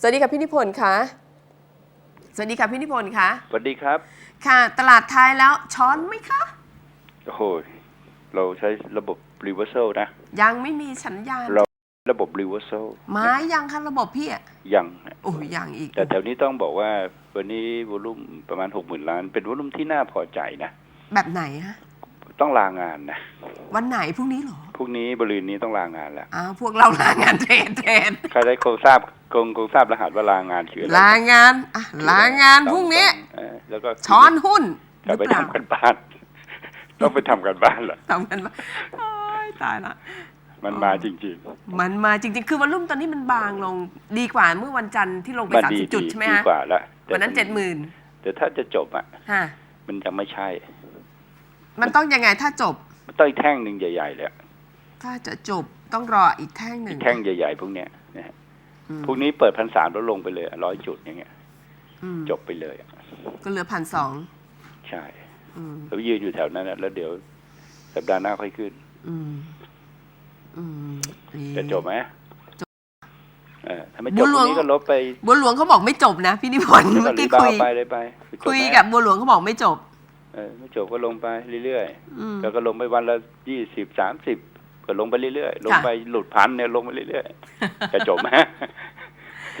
สวัสดีค่ะพี่นิพนธ์คะสวัสดีค่ะพี่นิพนธ์คะสวัสดีครับ ค่ะ ตลาดไทยแล้วช้อนไหมคะ โอ้โหเราใช้ระบบ reversal นะ ยังไม่มีสัญญาณเราระบบ reversal ไม้ยังคะระบบพี่อะยังโอ้ยยังอีก แต่แถวนี้ต้องบอกว่าวันนี้วอลุ่มประมาณหกหมื่นล้าน เป็นวอลุ่มที่น่าพอใจนะ แบบไหนฮะ ต้องลางานนะวันไหนพรุ่งนี้เหรอพรุ่งนี้บริเวณนี้ต้องลางานแล้วอ้าวพวกเราลางานเทรนเทรนใครได้คงทราบคงคงทราบรหัสว่าลางานคืออะไรลางานอะลางานพรุ่งนี้เออแล้วก็ช้อนหุ้นหกลัรืบอไปเปล่าทำกันบ้าน ต้องไปทำกันบ้านเหรอทำกันมาโอ้ยตายละ มันอ๋อมาจริง มันมาจริงๆ คือวันรุ่มตอนนี้มันบางลงดีกว่าเมื่อวันจันทร์ที่ลงๆ ไปมันสามดีสิบจุดดีใช่ไหมดีฮะกว่าละแต่วันนั้นเจ็ดหมื่นแต่ถ้าจะจบอะ ฮะมันจะไม่ใช่ มันต้องยังไงถ้าจบ มันต้องอีกแท่งหนึ่งใหญ่ๆเลยอะถ้าจะจบต้องรออีกแท่งหนึ่อีงกแท่งใหญ่ๆพวกเนี้ยนะฮะอืมพวกนี้เปิดพันสามแล้วลงไปเลยร้อยจุดอย่างเงี้ยอืมจบไปเลยอะก็เหลือพันสองใช่อืมแล้วยืนอยู่แถวนั้นอะแล้วเดี๋ยวสัปดาห์หน้าค่อยขึ้นอืมอืมดีจะจบไหมจบเออถ้าไม่บุจบญหลตวรงงนี้ก็ลบไป บัวหลวงเขาบอกไม่จบนะพี่นิพนธ์แล้วก็เมื่อรีกี้บาคุวยไปเลยไปจบคุยไหมกับบัวหลวงเขาบอกไม่จบ เออไม่จบก็ลงไปเรื่อยอืมๆแล้วก็ลงไปวันละยี่สิบสามสิบก็ลงไปเรื่อยๆลงค่ะไปหลุดพันเนี่ยลงไปเรื่อยๆจะจบไหม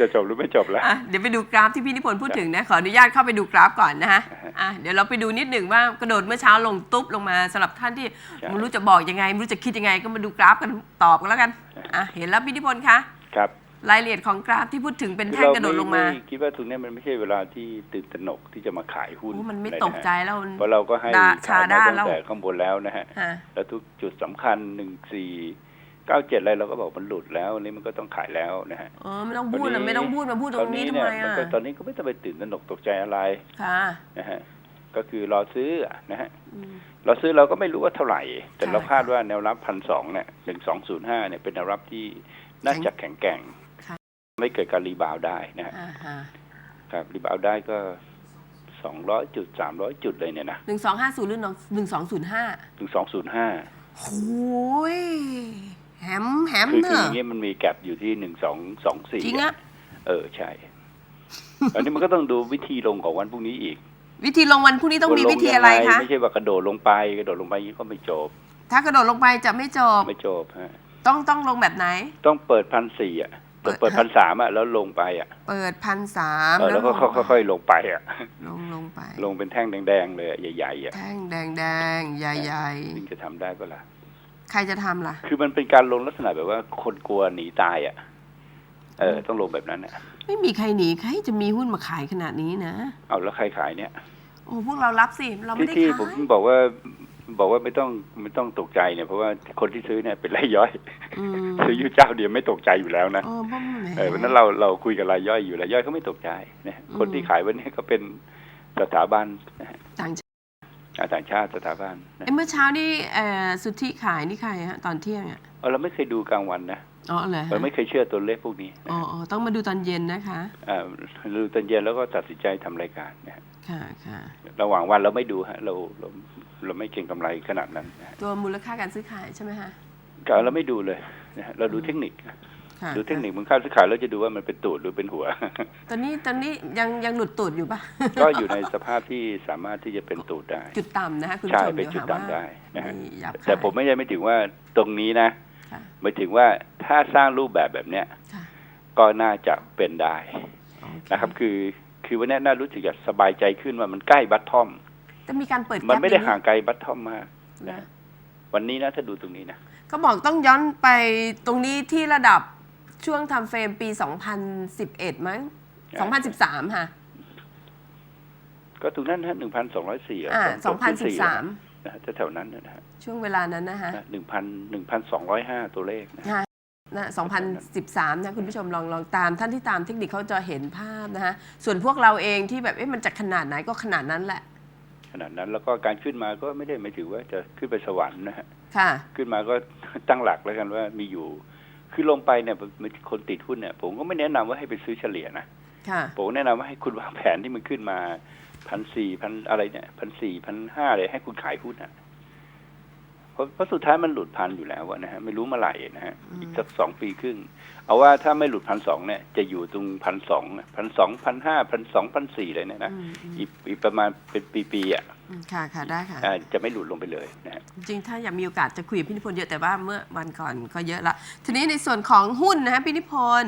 จะจบหรือไม่จบแล้วอะเดี๋ยวไปดูกราฟที่พี่นิพนธ์พูดถึงนะ ขออนุญาตเข้าไปดูกราฟก่อนนะฮะอ่าฮะอะเดี๋ยวเราไปดูนิดหนึ่งว่ากระโดดเมื่อเช้าลงตุ๊บลงมาสำหรับท่านที่ใช่ไม่รู้จะบอกยังไงไม่รู้จะคิดยังไง ก็มาดูกราฟกันตอบกันแล้วกันอะเห็นแล้วพี่นิพนธ์คะครับ รายละเอียดของกราฟที่พูดถึงเป็นแท่งกระโดดลงมาเรไคิดว่าตรงเนี้ยมันไม่ใช่เวลาที่ตื่นตระหนกที่จะมาขายหุ้นโอ้มันไม่อะรตนะกฮะใจแล้วเพราะเราก็ให้ดาขายชามาด้าตั้แล้วงแต่ข้างบนแล้วนะฮะฮะแล้วทุกจุดสำคัญหนึ่งสี่เก้าเจ็ดอะไรเราก็บอกมันหลุดแล้วอันนี้มันก็ต้องขายแล้วนะฮะเออไม่ต้องพูดนะไม่ต้องพูดมาพูดตรงนี้ทำเนี่ไมยมันอะก็ตอนนี้ก็ไม่ต้องไปตื่นตระหนกตกใจอะไรค่ะนะฮะก็คือรอซื้ออะนะฮะอืมเราซื้อเราก็ไม่รู้ว่าเท่าไหร่ แต่ค่ะเราคาดว่าแนวรับพันสองเนี่ยหนึ่งสองศูนย์ห้าเนี่ยเป็นแนวรับที่น่าจะแข็งแกร่งค่ะ ไม่เกิดการรีบาวด์ได้นะฮะอ่าฮะครับรีบาวด์ได้ก็สองร้อยจุดสามร้อยจุดเลยเนี่ยนะหนึ่งสองห้าศูนย์หรือหนึ่งสองศูนย์ห้าถึงสองศูนย์ห้าโอ้ยแหมแหมคือเนคืออะอย่างเงี้ยมันมีแกลบอยู่ที่หนึ่งสองสองสี่จริงอะเออใช่อันนี้มันก็ต้องดูวิธีลงของวันพรุ่งนี้อีก วิธีลงวันพรุ่งนี้ต้องมีว่าลวิธีอะไรยังงคะไม่ใช่ว่ากระโดดลงไปกระโดดลงไปอย่างนี้ก็ไม่จบ ถ้ากระโดดลงไปจะไม่จบไม่จบฮะต้องต้องลงแบบไหน ต้องเปิดพันสี่อะ เปิดเปิดพันสามอะแล้วลงไปอะ เปิดพันสามเออแล้วก็ค่อยๆลงไปอะ ลงลงไป ลงเป็นแท่งแดงๆเลยอะใหญ่ๆอะแท่งแดงแดงๆใหญ่ซึ่งจะทำได้ปะล่ะๆใครจะทำล่ะ คือมันเป็นการลงลักษณะแบบว่าคนกลัวหนีตายอะ เออ ต้องลงแบบนั้นอะ ไม่มีใครหนีใครจะมีหุ้นมาขายขนาดนี้นะ เอาแล้วใครขายเนี่ยโอ้พวกเรารับสิ เราไม่ที่ได้ที่ขาผมยบอกว่า บอกว่าไม่ต้องไม่ต้องตกใจเนี่ยเพราะว่าคนที่ซื้อเนี่ยเป็นรายย่อยอืมซื้ออยู่เจ้าเดียวไม่ตกใจอยู่แล้วนะเออเพราะแหมเออวันนั้นเราเราคุยกับรายย่อยอยู่รายย่อยเขาไม่ตกใจนะอืมคนที่ขายวันนี้ก็เป็นสถาบันนะฮะต่างชาติอ่าต่างชาติสถาบันนะเอ้ยเมื่อเช้านี่เอ่อสุทธิขายนี่ใครฮะตอนเที่ยงอะเออเราไม่เคยดูกลางวันนะ อ๋อเหรอฮะเราไม่เคยเชื่อตัวเลขพวกนี้นะอ๋อฮะอ๋อต้องมาดูตอนเย็นนะคะ อ่าดูตอนเย็นแล้วก็ตัดสินใจทำรายการนะฮะค่ะค่ะระหว่างวันเราไม่ดูฮะเราเราเราไม่เก่งกำไรขนาดนั้นนะฮะตัวมูลค่าการซื้อขายใช่ไหมฮะก็เราไม่ดูเลยนะฮะเราดูเทคนิค ค่ะดูเทคนิคมูลค่าซื้อขายแล้วจะดูว่ามันเป็นตูดหรือเป็นหัว ตอนนี้ตอนนี้ยังยังหลุดตูดอยู่ปะ ก็อยู่ในสภาพที่สามารถที่จะเป็นตูดได้ จุดต่ำนะฮะคุณใช่ผู้ชมเป็นเดี๋ยวจุดหาว่าต่ำได้นะฮะ มีหยาบคายแต่ผมไม่ได้ไม่ถึงว่าตรงนี้นะค่ะ หมายถึงว่า ถ้าสร้างรูปแบบแบบเนี้ยค่ะก็น่าจะเป็นได้โอเนะครับ คือคือวันนี้น่ารู้สึกจะสบายใจขึ้นว่ามันใกล้บัตทอมแต่มีการเปิดมันไม่ได้แก๊ปห่างไกลบัตทอมมากนะวันนี้นะถ้าดูตรงนี้นะก็บอกต้องย้อนไปตรงนี้ที่ระดับช่วงทำเฟรมปี 2011 มั้ง 2013 ค่ะ ก็ตรงนั้นฮะหนึ่งพันสองร้อยสี่อ่า2013นะฮะแถวๆนั้นนะฮะช่วงเวลานั้นนะฮะหนึ่งพันหนึ่งพันสองร้อยห้าตัวเลขนะ นะนะ2013นะคุณผู้ชมลองลองตามท่านที่ตามเทคนิคเขาจะเห็นภาพนะฮะ ส่วนพวกเราเองที่แบบเอ๊ะมันจะขนาดไหนก็ขนาดนั้นแหละ ขนาดนั้นแล้วก็การขึ้นมาก็ไม่ได้หมายถึงว่าจะขึ้นไปสวรรค์นะฮะค่ะ ขึ้นมาก็ตั้งหลักแล้วกันว่ามีอยู่ คือลงไปเนี่ยมันคนติดหุ้นเนี่ย ผมก็ไม่แนะนำว่าให้ไปซื้อเฉลี่ยนะค่ะ ผมแนะนำว่าให้คุณวางแผนที่มันขึ้นมาพันสี่พันอะไรเนี่ยพันสี่พันห้าเลยให้คุณขายหุ้นอะเพเพ ราะเพราะสุดท้ายมันหลุดพันอยู่แล้วอะนะฮะไม่รู้เมื่อไหร่นะฮะอีกสักสองปีครึ่ง เอาว่าถ้าไม่หลุดพันสองเนี่ยจะอยู่ตรงพันสองพันสองพันห้าพันสองพันสี่เลยเนี่ยนะอืมอืมอีกอีกประมาณเป็นปีๆอะอืมค่ะค่ะได้ค่ะอ่าจะไม่หลุดลงไปเลยนะฮะจริงๆถ้าอยากมีโอกาสจะคุยกับพี่นิพนธ์เยอะแต่ว่าเมื่อวันก่อนก็เยอะละทีนี้ในส่วนของหุ้นนะฮะพี่นิพนธ์